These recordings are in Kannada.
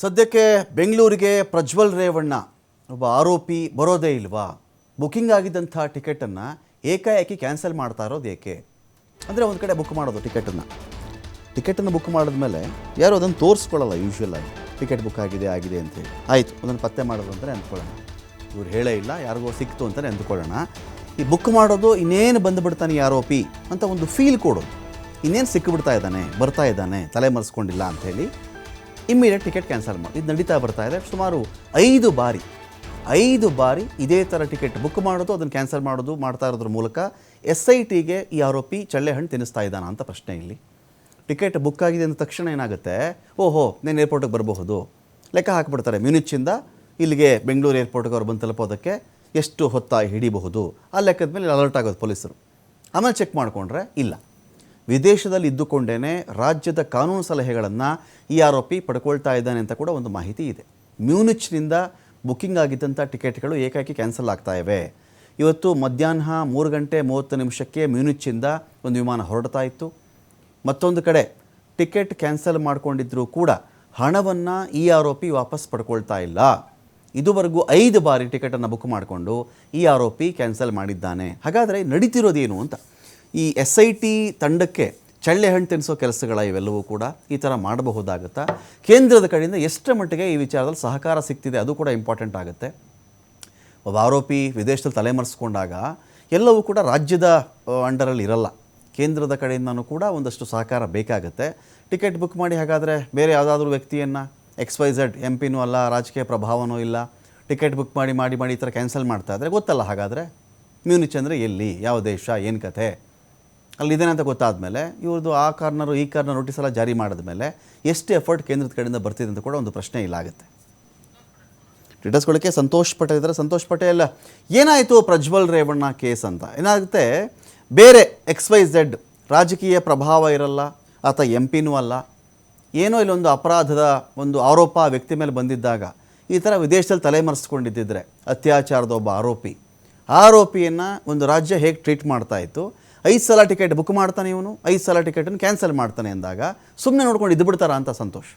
ಸದ್ಯಕ್ಕೆ ಬೆಂಗಳೂರಿಗೆ ಪ್ರಜ್ವಲ್ ರೇವಣ್ಣ ಒಬ್ಬ ಆರೋಪಿ ಬರೋದೇ ಇಲ್ವಾ? ಬುಕಿಂಗ್ ಆಗಿದ್ದಂಥ ಟಿಕೆಟನ್ನು ಏಕಾಏಕಿ ಕ್ಯಾನ್ಸಲ್ ಮಾಡ್ತಾ ಇರೋದು ಏಕೆ? ಅಂದರೆ ಒಂದು ಕಡೆ ಬುಕ್ ಮಾಡೋದು ಟಿಕೆಟನ್ನು. ಟಿಕೆಟನ್ನು ಬುಕ್ ಮಾಡಿದ್ಮೇಲೆ ಯಾರು ಅದನ್ನು ತೋರಿಸ್ಕೊಳ್ಳಲ್ಲ ಯೂಶ್ವಲಾಗಿ ಟಿಕೆಟ್ ಬುಕ್ ಆಗಿದೆ ಆಗಿದೆ ಅಂತೇಳಿ ಆಯಿತು, ಅದನ್ನು ಪತ್ತೆ ಮಾಡೋದು ಅಂತಲೇ ಅಂದ್ಕೊಳ್ಳೋಣ ಇವ್ರು ಹೇಳೇ ಇಲ್ಲ, ಯಾರಿಗೋ ಸಿಕ್ತು ಅಂತಲೇ ಅಂದ್ಕೊಳ್ಳೋಣ ಈ ಬುಕ್ ಮಾಡೋದು ಇನ್ನೇನು ಬಂದುಬಿಡ್ತಾನೆ ಈ ಆರೋಪಿ ಅಂತ ಒಂದು ಫೀಲ್ ಕೊಡೋದು ಇನ್ನೇನು ಸಿಕ್ಕಿಬಿಡ್ತಾ ಇದ್ದಾನೆ, ಬರ್ತಾ ಇದ್ದಾನೆ, ತಲೆ ಮರೆಸ್ಕೊಂಡಿಲ್ಲ ಅಂಥೇಳಿ ಇಮ್ಮಿಡಿಯೇಟ್ ಟಿಕೆಟ್ ಕ್ಯಾನ್ಸಲ್ ಮಾಡಿ ಇದು ನಡೀತಾ ಬರ್ತಾ ಇದೆ. ಸುಮಾರು ಐದು ಬಾರಿ ಐದು ಬಾರಿ ಇದೇ ಥರ ಟಿಕೆಟ್ ಬುಕ್ ಮಾಡೋದು, ಅದನ್ನು ಕ್ಯಾನ್ಸಲ್ ಮಾಡೋದು, ಮಾಡ್ತಾ ಇರೋದ್ರ ಮೂಲಕ ಎಸ್ ಐ ಟಿಗೆ ಈ ಆರೋಪಿ ಚಳ್ಳೆಹಣ್ಣು ತಿನ್ನಿಸ್ತಾ ಇದ್ದಾನ ಅಂತ ಪ್ರಶ್ನೆ ಇಲ್ಲಿ. ಟಿಕೆಟ್ ಬುಕ್ ಆಗಿದೆ ಅಂದ ತಕ್ಷಣ ಏನಾಗುತ್ತೆ? ಓಹೋ, ನೇನು ಏರ್ಪೋರ್ಟಿಗೆ ಬರಬಹುದು. ಲೆಕ್ಕ ಹಾಕಿಬಿಡ್ತಾರೆ. ಮ್ಯೂನಿಚಿಂದ ಇಲ್ಲಿಗೆ ಬೆಂಗಳೂರು ಏರ್ಪೋರ್ಟ್ಗೆ ಅವ್ರು ಬಂದು ತಲುಪೋದಕ್ಕೆ ಎಷ್ಟು ಹೊತ್ತ ಹಿಡಿಬಹುದು. ಆ ಲೆಕ್ಕದ ಮೇಲೆ ಅಲರ್ಟ್ ಆಗೋದು ಪೊಲೀಸರು. ಆಮೇಲೆ ಚೆಕ್ ಮಾಡಿಕೊಂಡ್ರೆ ಇಲ್ಲ. ವಿದೇಶದಲ್ಲಿ ಇದ್ದುಕೊಂಡೇ ರಾಜ್ಯದ ಕಾನೂನು ಸಲಹೆಗಳನ್ನು ಈ ಆರೋಪಿ ಪಡ್ಕೊಳ್ತಾ ಇದ್ದಾನೆ ಅಂತ ಕೂಡ ಒಂದು ಮಾಹಿತಿ ಇದೆ. ಮ್ಯೂನಿಚ್ನಿಂದ ಬುಕ್ಕಿಂಗ್ ಆಗಿದ್ದಂಥ ಟಿಕೆಟ್ಗಳು ಏಕಾಏಕಿ ಕ್ಯಾನ್ಸಲ್ ಆಗ್ತಾ ಇವೆ. ಇವತ್ತು ಮಧ್ಯಾಹ್ನ ಮೂರು ಗಂಟೆ ಮೂವತ್ತು ನಿಮಿಷಕ್ಕೆ ಮ್ಯೂನಿಚ್ಚಿಂದ ಒಂದು ವಿಮಾನ ಹೊರಡ್ತಾ ಇತ್ತು. ಮತ್ತೊಂದು ಕಡೆ ಟಿಕೆಟ್ ಕ್ಯಾನ್ಸಲ್ ಮಾಡಿಕೊಂಡಿದ್ದರೂ ಕೂಡ ಹಣವನ್ನು ಈ ಆರೋಪಿ ವಾಪಸ್ ಪಡ್ಕೊಳ್ತಾ ಇಲ್ಲ. ಇದುವರೆಗೂ ಐದು ಬಾರಿ ಟಿಕೆಟನ್ನು ಬುಕ್ ಮಾಡಿಕೊಂಡು ಈ ಆರೋಪಿ ಕ್ಯಾನ್ಸಲ್ ಮಾಡಿದ್ದಾನೆ. ಹಾಗಾದರೆ ನಡೀತಿರೋದೇನು ಅಂತ ಈ ಎಸ್ ಐ ಟಿ ತಂಡಕ್ಕೆ ಚಳ್ಳೆ ಹಣ್ಣು ತಿನ್ನಿಸೋ ಕೆಲಸಗಳ ಇವೆಲ್ಲವೂ ಕೂಡ ಈ ಥರ ಮಾಡಬಹುದಾಗುತ್ತಾ? ಕೇಂದ್ರದ ಕಡೆಯಿಂದ ಎಷ್ಟರ ಮಟ್ಟಿಗೆ ಈ ವಿಚಾರದಲ್ಲಿ ಸಹಕಾರ ಸಿಗ್ತಿದೆ? ಅದು ಕೂಡ ಇಂಪಾರ್ಟೆಂಟ್ ಆಗುತ್ತೆ. ಒಬ್ಬ ಆರೋಪಿ ವಿದೇಶದಲ್ಲಿ ತಲೆಮರೆಸ್ಕೊಂಡಾಗ ಎಲ್ಲವೂ ಕೂಡ ರಾಜ್ಯದ ಅಂಡರಲ್ಲಿ ಇರಲ್ಲ. ಕೇಂದ್ರದ ಕಡೆಯಿಂದನೂ ಕೂಡ ಒಂದಷ್ಟು ಸಹಕಾರ ಬೇಕಾಗುತ್ತೆ. ಟಿಕೆಟ್ ಬುಕ್ ಮಾಡಿ ಹಾಗಾದರೆ ಬೇರೆ ಯಾವುದಾದ್ರೂ ವ್ಯಕ್ತಿಯನ್ನು ಎಕ್ಸ್ ವೈ ಝೆಡ್ ಎಂ ಪಿನೂ ಅಲ್ಲ, ರಾಜಕೀಯ ಪ್ರಭಾವನೂ ಇಲ್ಲ, ಟಿಕೆಟ್ ಬುಕ್ ಮಾಡಿ ಮಾಡಿ ಮಾಡಿ ಈ ಥರ ಕ್ಯಾನ್ಸಲ್ ಮಾಡ್ತಾ ಇದ್ರೆ ಗೊತ್ತಲ್ಲ ಹಾಗಾದರೆ ಮ್ಯೂನಿಚ್ ಅಂದರೆ ಎಲ್ಲಿ? ಯಾವ ದೇಶ? ಏನು ಕಥೆ? ಅಲ್ಲಿದ್ದೇನೆ ಅಂತ ಗೊತ್ತಾದಮೇಲೆ ಇವ್ರದ್ದು ಆ ಕಾರ್ನರು, ಈ ಕಾರ್ನರ್ ನೋಟಿಸ್ ಎಲ್ಲ ಜಾರಿ ಮಾಡಿದ್ಮೇಲೆ ಎಷ್ಟು ಎಫರ್ಟ್ ಕೇಂದ್ರದ ಕಡೆಯಿಂದ ಬರ್ತಿದೆ ಅಂತ ಕೂಡ ಒಂದು ಪ್ರಶ್ನೆ ಇಲ್ಲಾಗುತ್ತೆ ಡೀಟೇಲ್ಸ್ಕೊಳ್ಳೋಕ್ಕೆ ಸಂತೋಷ್ ಪಟೇಲ್ ಇದ್ದಾರೆ. ಸಂತೋಷ್ ಪಟೇಲ್, ಏನಾಯಿತು ಪ್ರಜ್ವಲ್ ರೇವಣ್ಣ ಕೇಸ್ ಅಂತ? ಏನಾಗುತ್ತೆ? ಬೇರೆ ಎಕ್ಸ್ ವೈ ಝೆಡ್ ರಾಜಕೀಯ ಪ್ರಭಾವ ಇರಲ್ಲ, ಆತ ಎಂ ಪಿನೂ ಅಲ್ಲ. ಏನೋ ಇಲ್ಲೊಂದು ಅಪರಾಧದ ಒಂದು ಆರೋಪ ವ್ಯಕ್ತಿ ಮೇಲೆ ಬಂದಿದ್ದಾಗ ಈ ಥರ ವಿದೇಶದಲ್ಲಿ ತಲೆಮರೆಸ್ಕೊಂಡಿದ್ದಿದ್ರೆ ಅತ್ಯಾಚಾರದ ಒಬ್ಬ ಆರೋಪಿ. ಆರೋಪಿಯನ್ನು ಒಂದು ರಾಜ್ಯ ಹೇಗೆ ಟ್ರೀಟ್ ಮಾಡ್ತಾ ಇತ್ತು? ಐದು ಸಲ ಟಿಕೆಟ್ ಬುಕ್ ಮಾಡ್ತಾನೆ ಇವನು ಐದು ಸಲ ಟಿಕೆಟನ್ನು ಕ್ಯಾನ್ಸಲ್ ಮಾಡ್ತಾನೆ ಅಂದಾಗ ಸುಮ್ಮನೆ ನೋಡ್ಕೊಂಡು ಇದ್ದು ಬಿಡ್ತಾರ ಅಂತ ಸಂತೋಷ್?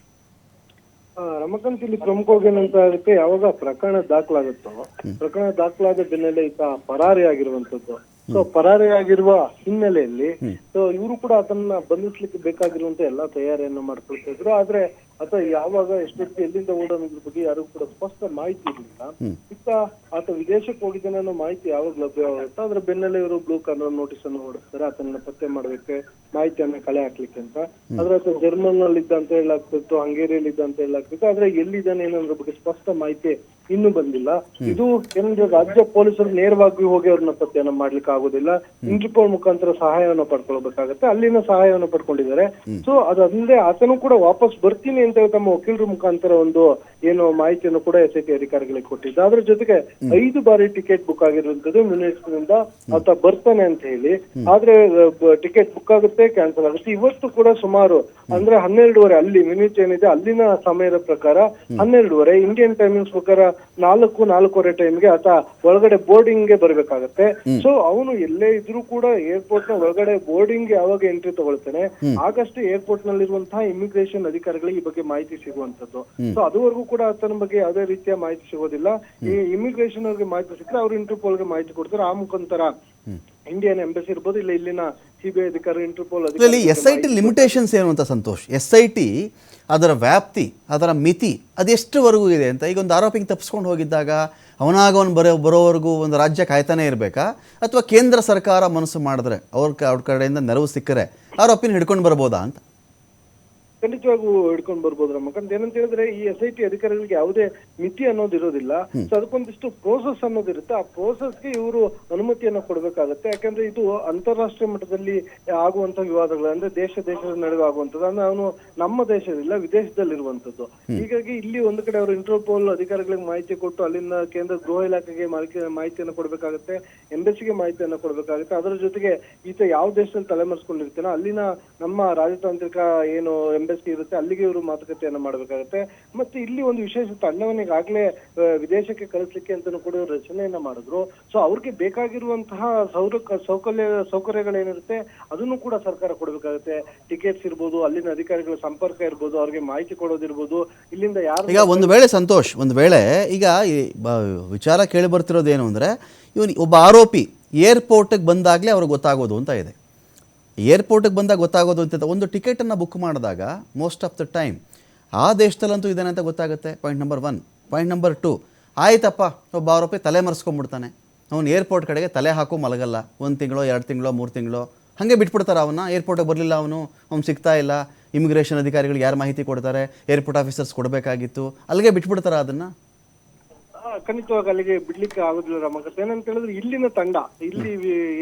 ರಮಕಾಂತ್ ಇಲ್ಲಿ ಪ್ರಮುಖವಾಗಿ ಏನಂತ ಅದಕ್ಕೆ ಯಾವಾಗ ಪ್ರಕರಣ ದಾಖಲಾಗುತ್ತೋ ಪ್ರಕರಣ ದಾಖಲಾದ ಬೆನ್ನಲ್ಲೇ ಈತ ಪರಾರಿ ಆಗಿರುವಂತದ್ದು ಸೊ ಪರಾರಿ ಆಗಿರುವ ಹಿನ್ನೆಲೆಯಲ್ಲಿ ಸೊ ಇವರು ಕೂಡ ಅದನ್ನ ಬಂಧಿಸ್ಲಿಕ್ಕೆ ಬೇಕಾಗಿರುವಂತ ಎಲ್ಲಾ ತಯಾರಿಯನ್ನು ಮಾಡ್ಕೊಳ್ತಾ ಇದ್ರು. ಆದ್ರೆ ಆತ ಯಾವಾಗ ಎಷ್ಟೊತ್ತು ಎಲ್ಲಿಂದ ಓಡೋದ್ರ ಬಗ್ಗೆ ಯಾರಿಗೂ ಕೂಡ ಸ್ಪಷ್ಟ ಮಾಹಿತಿ ಇರಲಿಲ್ಲ. ಇತ್ತ ಆತ ವಿದೇಶಕ್ಕೆ ಹೋಗಿದ್ದಾನೆ ಅನ್ನೋ ಮಾಹಿತಿ ಯಾವಾಗ ಲಭ್ಯವಾಗುತ್ತೋ ಅದ್ರ ಬೆನ್ನಲ್ಲೇ ಇವರು ಬ್ಲೂ ಕಾರ್ನರ್ ನೋಟಿಸ್ ಅನ್ನು ಹೊರಡಿಸ್ತಾರೆ ಆತನ ಪತ್ತೆ ಮಾಡ್ಬೇಕು ಮಾಹಿತಿಯನ್ನ ಕಲೆ ಹಾಕ್ಲಿಕ್ಕೆ ಅಂತ. ಆದ್ರೆ ಆತ ಜರ್ಮನ್ನಲ್ಲಿ ಇದ್ದ ಅಂತ ಹೇಳಾಗ್ತಿತ್ತು ಹಂಗೇರಿಯಲ್ಲಿ ಇದ್ದ ಅಂತ ಹೇಳಾಗ್ತಿತ್ತು ಆದ್ರೆ ಎಲ್ಲಿದ್ದಾನೆ ಅನ್ನೋದ್ರ ಬಗ್ಗೆ ಸ್ಪಷ್ಟ ಮಾಹಿತಿ ಇನ್ನೂ ಬಂದಿಲ್ಲ. ಇದು ಏನಂದ್ರೆ ರಾಜ್ಯ ಪೊಲೀಸರು ನೇರವಾಗಿ ಹೋಗಿ ಅವ್ರನ್ನ ಪತ್ತೆಯನ್ನ ಮಾಡ್ಲಿಕ್ಕೆ ಆಗೋದಿಲ್ಲ. ಇಂಟರ್ಪೋಲ್ ಮುಖಾಂತರ ಸಹಾಯವನ್ನು ಪಡ್ಕೊಳ್ಬೇಕಾಗತ್ತೆ. ಅಲ್ಲಿನ ಸಹಾಯವನ್ನು ಪಡ್ಕೊಂಡಿದ್ದಾರೆ. ಸೊ ಅದಲ್ಲದೆ ಆತನು ಕೂಡ ವಾಪಸ್ ಬರ್ತೀನಿ ಅಂತ ಹೇಳಿ ತಮ್ಮ ವಕೀಲರ ಮುಖಾಂತರ ಒಂದು ಏನು ಮಾಹಿತಿಯನ್ನು ಕೂಡ ಎಸ್ ಐ ಟಿ ಅಧಿಕಾರಿಗಳಿಗೆ ಕೊಟ್ಟಿದ್ದ ಅದ್ರ ಜೊತೆಗೆ ಐದು ಬಾರಿ ಟಿಕೆಟ್ ಬುಕ್ ಆಗಿರುವಂತದ್ದು ಮಿನಿಸ್ಟ್ರಿಂದ ಆತ ಬರ್ತಾನೆ ಅಂತ ಹೇಳಿ. ಆದ್ರೆ ಟಿಕೆಟ್ ಬುಕ್ ಆಗುತ್ತೆ ಕ್ಯಾನ್ಸಲ್ ಆಗುತ್ತೆ. ಇವತ್ತು ಕೂಡ ಸುಮಾರು ಅಂದ್ರೆ ಹನ್ನೆರಡುವರೆ ಅಲ್ಲಿ ಮಿನಿಟ್ ಏನಿದೆ ಅಲ್ಲಿನ ಸಮಯದ ಪ್ರಕಾರ ಹನ್ನೆರಡುವರೆ. ಇಂಡಿಯನ್ ಟೈಮಿಂಗ್ಸ್ ಪ್ರಕಾರ ನಾಲ್ಕು ನಾಲ್ಕೂವರೆ ಟೈಮ್ಗೆ ಆತ ಒಳಗಡೆ ಬೋರ್ಡಿಂಗ್ಗೆ ಬರ್ಬೇಕಾಗತ್ತೆ. ಸೊ ಅವನು ಎಲ್ಲೇ ಇದ್ರೂ ಕೂಡ ಏರ್ಪೋರ್ಟ್ನ ಒಳಗಡೆ ಬೋರ್ಡಿಂಗ್ ಯಾವಾಗ ಎಂಟ್ರಿ ತಗೊಳ್ತಾನೆ. ಆಗಸ್ಟ್ ಏರ್ಪೋರ್ಟ್ ನಲ್ಲಿರುವಂತಹ ಇಮಿಗ್ರೇಷನ್ ಅಧಿಕಾರಿಗಳಿಗೆ ಈ ಬಗ್ಗೆ ಮಾಹಿತಿ ಸಿಗುವಂತದ್ದು ಸೊ ಅದುವರೆಗೂ ಕೂಡ ಆತನ ಬಗ್ಗೆ ಯಾವುದೇ ರೀತಿಯ ಮಾಹಿತಿ ಸಿಗೋದಿಲ್ಲ. ಈ ಇಮಿಗ್ರೇಷನ್ ಅವ್ರಿಗೆ ಮಾಹಿತಿ ಸಿಕ್ಕರೆ ಅವ್ರು ಇಂಟರ್ಪೋಲ್ಗೆ ಮಾಹಿತಿ ಕೊಡ್ತಾರೆ. ಆ ಮುಖಾಂತರ ಇಂಡಿಯನ್ ಎಂಬಸಿ ಇರ್ಬೋದು ಇಲ್ಲ ಇಲ್ಲಿನ ಸಿಬಿಐ ಅಧಿಕಾರಿ Interpol S I T limitations ಏನು ಅಂತ ಸಂತೋಷ್? ಎಸ್ ಐ ಟಿ ಅದರ ವ್ಯಾಪ್ತಿ ಅದರ ಮಿತಿ ಅದೆಷ್ಟುವರೆಗೂ ಇದೆ ಅಂತ? ಈಗ ಒಂದು ಆರೋಪಿಗೆ ತಪ್ಪಿಸ್ಕೊಂಡು ಹೋಗಿದ್ದಾಗ ಅವನಾಗ ಅವನು ಬರೋ ಬರೋವರೆಗೂ ಒಂದು ರಾಜ್ಯ ಕಾಯ್ತಾನೆ ಇರಬೇಕಾ? ಅಥವಾ ಕೇಂದ್ರ ಸರ್ಕಾರ ಮನಸ್ಸು ಮಾಡಿದ್ರೆ ಅವ್ರ ಅವ್ರ ಕಡೆಯಿಂದ ನೆರವು ಸಿಕ್ಕರೆ ಆರೋಪಿನ ಹಿಡ್ಕೊಂಡು ಬರ್ಬೋದಾ ಅಂತ? ಖಂಡಿತವಾಗೂ ಹಿಡ್ಕೊಂಡು ಬರ್ಬೋದು ರಮಕಾಂತ್ ಏನಂತ ಹೇಳಿದ್ರೆ ಈ ಎಸ್ ಐ ಟಿ ಅಧಿಕಾರಿಗಳಿಗೆ ಯಾವುದೇ ಮಿತಿ ಅನ್ನೋದು ಇರೋದಿಲ್ಲ. ಸೊ ಅದಕ್ಕೊಂದಿಷ್ಟು ಪ್ರೋಸೆಸ್ ಅನ್ನೋದಿರುತ್ತೆ ಆ ಪ್ರೋಸೆಸ್ಗೆ ಇವರು ಅನುಮತಿಯನ್ನ ಕೊಡಬೇಕಾಗತ್ತೆ. ಯಾಕಂದ್ರೆ ಇದು ಅಂತಾರಾಷ್ಟ್ರೀಯ ಮಟ್ಟದಲ್ಲಿ ಆಗುವಂತ ವಿವಾದಗಳು ಅಂದ್ರೆ ದೇಶ ದೇಶದ ನಡುವೆ ಆಗುವಂತದ್ದು ಅಂದ್ರೆ ಅವನು ನಮ್ಮ ದೇಶದಿಲ್ಲ ವಿದೇಶದಲ್ಲಿ ಇರುವಂತದ್ದು ಹೀಗಾಗಿ ಇಲ್ಲಿ ಒಂದು ಕಡೆ ಅವರು ಇಂಟರ್ಪೋಲ್ ಅಧಿಕಾರಿಗಳಿಗೆ ಮಾಹಿತಿ ಕೊಟ್ಟು ಅಲ್ಲಿನ ಕೇಂದ್ರ ಗೃಹ ಇಲಾಖೆಗೆ ಮಾಹಿತಿ- ಮಾಹಿತಿಯನ್ನು ಕೊಡಬೇಕಾಗುತ್ತೆ. ಎಂಬೆಸಿಗೆ ಮಾಹಿತಿಯನ್ನು ಕೊಡಬೇಕಾಗುತ್ತೆ. ಅದರ ಜೊತೆಗೆ ಈತ ಯಾವ ದೇಶದಲ್ಲಿ ತಲೆಮರೆಸ್ಕೊಂಡಿರ್ತಾನೋ ಅಲ್ಲಿನ ನಮ್ಮ ರಾಜತಾಂತ್ರಿಕ ಏನು ಎಂಬಸಿ ಇರುತ್ತೆ, ಅಲ್ಲಿಗೆ ಇವರು ಮಾತುಕತೆಯನ್ನು ಮಾಡಬೇಕಾಗುತ್ತೆ. ಮತ್ತೆ ಇಲ್ಲಿ ಒಂದು ವಿಶೇಷ ತಂಡವನ್ನು ಈಗಾಗಲೇ ವಿದೇಶಕ್ಕೆ ಕಳಿಸ್ಲಿಕ್ಕೆ ಅಂತಾನು ಕೂಡ ರಚನೆಯನ್ನ ಮಾಡಿದ್ರು. ಸೊ ಅವ್ರಿಗೆ ಬೇಕಾಗಿರುವಂತಹ ಸೌರ ಸೌಕರ್ಯ ಸೌಕರ್ಯಗಳೇನಿರುತ್ತೆ, ಅದನ್ನು ಕೂಡ ಸರ್ಕಾರ ಕೊಡಬೇಕಾಗುತ್ತೆ. ಟಿಕೆಟ್ಸ್ ಇರ್ಬೋದು, ಅಲ್ಲಿನ ಅಧಿಕಾರಿಗಳ ಸಂಪರ್ಕ ಇರ್ಬೋದು, ಅವ್ರಿಗೆ ಮಾಹಿತಿ ಕೊಡೋದಿರ್ಬೋದು, ಇಲ್ಲಿಂದ ಯಾರು ಈಗ ಒಂದು ವೇಳೆ ಸಂತೋಷ್, ಒಂದು ವೇಳೆ ಈಗ ವಿಚಾರ ಕೇಳಿ ಬರ್ತಿರೋದೇನು ಅಂದರೆ, ಇವನು ಒಬ್ಬ ಆರೋಪಿ ಏರ್ಪೋರ್ಟಿಗೆ ಬಂದಾಗಲೇ ಅವ್ರಿಗೆ ಗೊತ್ತಾಗೋದು ಅಂತ ಇದೆ. ಏರ್ಪೋರ್ಟಿಗೆ ಬಂದಾಗ ಗೊತ್ತಾಗೋದು ಅಂತ ಒಂದು ಟಿಕೆಟನ್ನು ಬುಕ್ ಮಾಡಿದಾಗ ಮೋಸ್ಟ್ ಆಫ್ ದ ಟೈಮ್ ಆ ದೇಶದಲ್ಲಂತೂ ಇದ್ದಾನೆ ಅಂತ ಗೊತ್ತಾಗುತ್ತೆ? Point number one. Point number two. ಆಯ್ತಪ್ಪ, ಒಬ್ಬ ಆರೋಪಿ ತಲೆ ಮರೆಸ್ಕೊಂಬಿಡ್ತಾನೆ ಅವ್ನು ಏರ್ಪೋರ್ಟ್ ಕಡೆಗೆ ತಲೆ ಹಾಕೋ ಮಲಗಲ್ಲ. ಒಂದು ತಿಂಗಳು, ಎರಡು ತಿಂಗಳೋ, ಮೂರು ತಿಂಗಳೋ. ಹಾಗೆ ಬಿಟ್ಬಿಡ್ತಾರೆ ಅವನ್ನ. ಏರ್ಪೋರ್ಟಿಗೆ ಬರಲಿಲ್ಲ ಅವನು. ಅವ್ನು ಸಿಗ್ತಾ ಇಲ್ಲ. ಇಮಿಗ್ರೇಷನ್ ಅಧಿಕಾರಿಗಳಿಗೆ ಯಾರು ಮಾಹಿತಿ ಕೊಡ್ತಾರೆ? ಏರ್ಪೋರ್ಟ್ ಆಫೀಸರ್ಸ್ ಕೊಡಬೇಕಾಗಿತ್ತು. ಅಲ್ಲಿಗೆ ಬಿಟ್ಬಿಡ್ತಾರೆ ಅದನ್ನು? ಖಂಡಿತವಾಗಿ ಅಲ್ಲಿಗೆ ಬಿಡ್ಲಿಕ್ಕೆ ಆಗುದಿಲ್ಲ ರಮಕತ್. ಏನಂತ ಹೇಳಿದ್ರೆ ಇಲ್ಲಿನ ತಂಡ ಇಲ್ಲಿ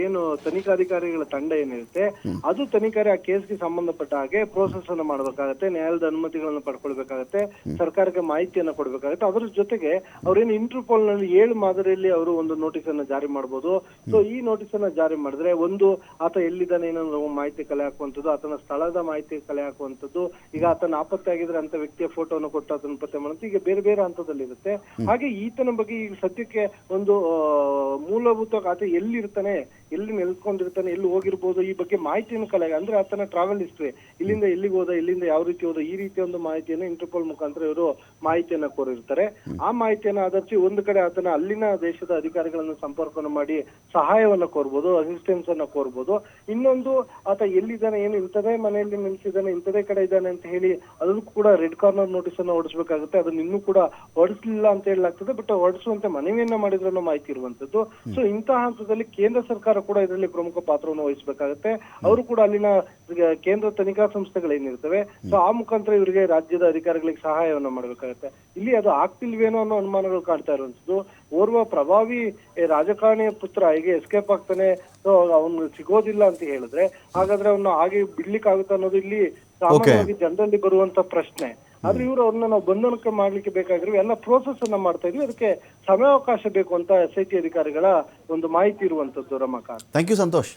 ಏನು ತನಿಖಾಧಿಕಾರಿಗಳ ತಂಡ ಏನಿರುತ್ತೆ ಅದು ತನಿಖಾರಿ ಆ ಕೇಸ್ಗೆ ಸಂಬಂಧಪಟ್ಟ ಹಾಗೆ ಪ್ರೋಸೆಸ್ ಅನ್ನು ಮಾಡಬೇಕಾಗತ್ತೆ ನ್ಯಾಯಾಲಯದ ಅನುಮತಿಗಳನ್ನು ಪಡ್ಕೊಳ್ಬೇಕಾಗತ್ತೆ ಸರ್ಕಾರಕ್ಕೆ ಮಾಹಿತಿಯನ್ನು ಕೊಡ್ಬೇಕಾಗತ್ತೆ. ಅದರ ಜೊತೆಗೆ ಅವ್ರೇನು ಇಂಟರ್ಪೋಲ್ನಲ್ಲಿ ಏಳು ಮಾದರಿಯಲ್ಲಿ ಅವರು ಒಂದು ನೋಟಿಸ್ ಅನ್ನ ಜಾರಿ ಮಾಡಬಹುದು ಸೊ ಈ ನೋಟಿಸ್ ಅನ್ನ ಜಾರಿ ಮಾಡಿದ್ರೆ ಒಂದು ಆತ ಎಲ್ಲಿದ್ದಾನೆ ಏನೋ ಮಾಹಿತಿ ಕಲೆ ಹಾಕುವಂಥದ್ದು ಆತನ ಸ್ಥಳದ ಮಾಹಿತಿ ಕಲೆ ಹಾಕುವಂಥದ್ದು ಈಗ ಆತನ ನಾಪತ್ತೆ ಆಗಿದ್ರೆ ಅಂತ ವ್ಯಕ್ತಿಯ ಫೋಟೋವನ್ನು ಕೊಟ್ಟು ಆತನ ಪತ್ತೆ ಮಾಡುತ್ತೆ ಈಗ ಬೇರೆ ಬೇರೆ ಹಂತದಲ್ಲಿ ಇರುತ್ತೆ ಹಾಗೆ ಈತನ ಬಗ್ಗೆ ಈಗ ಸದ್ಯಕ್ಕೆ ಒಂದು ಮೂಲಭೂತ ಖಾತೆ ಆತ ಎಲ್ಲಿರ್ತಾನೆ ಎಲ್ಲಿ ನೆಲ್ಕೊಂಡಿರ್ತಾನೆ ಎಲ್ಲಿ ಹೋಗಿರ್ಬೋದು ಈ ಬಗ್ಗೆ ಮಾಹಿತಿಯನ್ನು ಕಲೆ ಅಂದ್ರೆ ಆತನ ಟ್ರಾವೆಲ್ ಹಿಸ್ಟ್ರಿ ಇಲ್ಲಿಂದ ಎಲ್ಲಿಗೆ ಹೋದ ಇಲ್ಲಿಂದ ಯಾವ ರೀತಿ ಹೋದ ಈ ರೀತಿಯ ಒಂದು ಮಾಹಿತಿಯನ್ನು ಇಂಟರ್ಪೋಲ್ ಮುಖಾಂತರ ಇವರು ಮಾಹಿತಿಯನ್ನ ಕೋರಿರ್ತಾರೆ. ಆ ಮಾಹಿತಿಯನ್ನು ಆಧರಿಸಿ ಒಂದು ಕಡೆ ಆತನ ಅಲ್ಲಿನ ದೇಶದ ಅಧಿಕಾರಿಗಳನ್ನು ಸಂಪರ್ಕನ ಮಾಡಿ ಸಹಾಯವನ್ನ ಕೋರ್ಬೋದು ಅಸಿಸ್ಟೆನ್ಸ್ ಅನ್ನ ಕೋರ್ಬೋದು ಇನ್ನೊಂದು ಆತ ಎಲ್ಲಿದ್ದಾನೆ ಏನು ಇಂಥದೇ ಮನೆಯಲ್ಲಿ ನಿಲ್ಸಿದ್ದಾನೆ ಇಂಥದೇ ಕಡೆ ಇದ್ದಾನೆ ಅಂತ ಹೇಳಿ ಅದಕ್ಕೂ ಕೂಡ ರೆಡ್ ಕಾರ್ನರ್ ನೋಟಿಸ್ ಅನ್ನ ಹೊಡಿಸ್ಬೇಕಾಗುತ್ತೆ ಅದನ್ನ ಇನ್ನೂ ಕೂಡ ಹೊಡಿಸ್ಲಿಲ್ಲ ಅಂತ ಹೇಳಲಾಗ್ತದೆ. ಬಟ್ ಹೊಡಿಸುವಂತೆ ಮನವಿಯನ್ನ ಮಾಡಿದ್ರು ಅನ್ನೋ ಮಾಹಿತಿ ಇರುವಂತದ್ದು. ಸೊ ಇಂತಹ ಹಂತದಲ್ಲಿ ಕೇಂದ್ರ ಸರ್ಕಾರ ಕೂಡ ಇದರಲ್ಲಿ ಪ್ರಮುಖ ಪಾತ್ರವನ್ನು ವಹಿಸಬೇಕಾಗುತ್ತೆ. ಅವರು ಕೂಡ ಅಲ್ಲಿನ ಕೇಂದ್ರ ತನಿಖಾ ಸಂಸ್ಥೆಗಳೇನಿರ್ತವೆ ಸೊ ಆ ಮುಖಾಂತರ ಇವರಿಗೆ ರಾಜ್ಯದ ಅಧಿಕಾರಿಗಳಿಗೆ ಸಹಾಯವನ್ನು ಮಾಡಬೇಕಾಗುತ್ತೆ. ಇಲ್ಲಿ ಅದು ಆಗ್ತಿಲ್ವೇನೋ ಅನ್ನೋ ಅನುಮಾನಗಳು ಕಾಣ್ತಾ ಇರುವಂತದ್ದು. ಓರ್ವ ಪ್ರಭಾವಿ ರಾಜಕಾರಣಿಯ ಪುತ್ರ ಹೇಗೆ ಎಸ್ಕೇಪ್ ಆಗ್ತಾನೆ ಸೊ ಅವನು ಸಿಗೋದಿಲ್ಲ ಅಂತ ಹೇಳಿದ್ರೆ ಹಾಗಾದ್ರೆ ಅವನು ಹಾಗೆ ಬಿಡ್ಲಿಕ್ಕೆ ಆಗುತ್ತೆ ಅನ್ನೋದು ಇಲ್ಲಿ ಸಾಮಾನ್ಯವಾಗಿ ಜನರಲ್ಲಿ ಬರುವಂತ ಪ್ರಶ್ನೆ. ಆದ್ರೆ ಇವರು ಅವ್ರನ್ನ ನಾವು ಬಂಧನಕ್ಕೆ ಮಾಡ್ಲಿಕ್ಕೆ ಬೇಕಾಗಿರೋ ಎಲ್ಲ ಪ್ರೋಸೆಸ್ ಅನ್ನ ಮಾಡ್ತಾ ಇದ್ವಿ. ಅದಕ್ಕೆ ಸಮಯಾವಕಾಶ ಬೇಕು ಅಂತ ಎಸ್ ಐ ಟಿ ಅಧಿಕಾರಿಗಳ ಒಂದು ಮಾಹಿತಿ ಇರುವಂತದ್ದು ರಮಾಕಾಂತ್ ಥ್ಯಾಂಕ್ ಯು ಸಂತೋಷ್